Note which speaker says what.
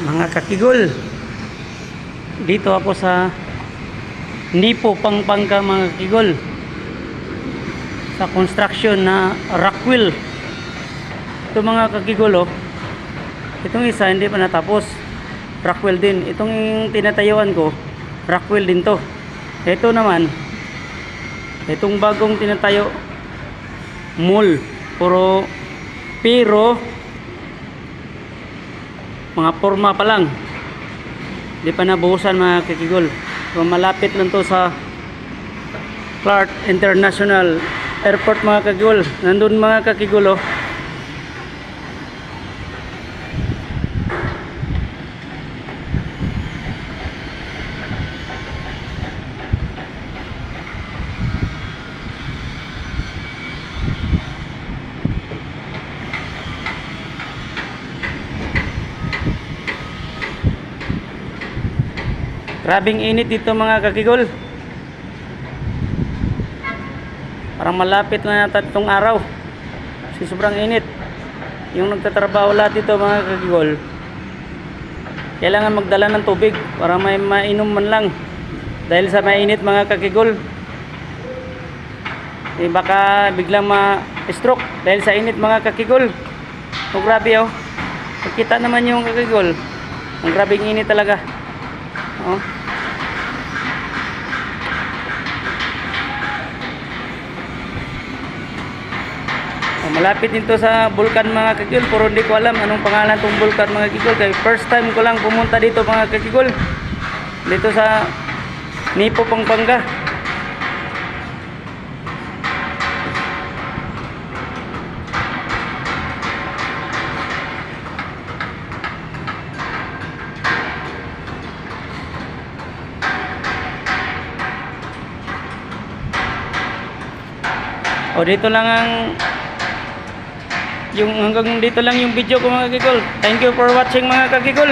Speaker 1: Mga kakigol. Dito ako sa Nipo Pangpangka mga kakigol. Sa construction na Rockwell. Ito mga kakigol oh. Itong isa hindi pa natapos. Rockwell din. Itong tinatayuan ko, Rockwell din to. Ito naman, itong bagong tinatayo, mall. Puro, pero, mga forma pa lang. Hindi pa nabuhusan mga kakigol. So, malapit lang to sa Clark International Airport mga kakigol. Nandun mga kakigol oh. Grabing init dito mga kakigol. Parang malapit na yata itong araw. Kasi sobrang init. Yung nagtatrabaho lahat dito mga kakigol. Kailangan magdala ng tubig para may mainom man lang. Dahil sa mainit mga kakigol. Eh, baka biglang ma-stroke dahil sa init mga kakigol. O grabe oh. Pagkita naman yung kakigol. Ang grabing init talaga. Oh. Malapit dito sa bulkan mga kakigol pero hindi ko alam anong pangalan tong bulkan mga kakigol kaya first time ko lang pumunta dito mga kakigol dito sa Nipo Pampanga. O dito lang ang yung hanggang dito lang yung video ko mga kakigol. Thank you for watching mga kakigol.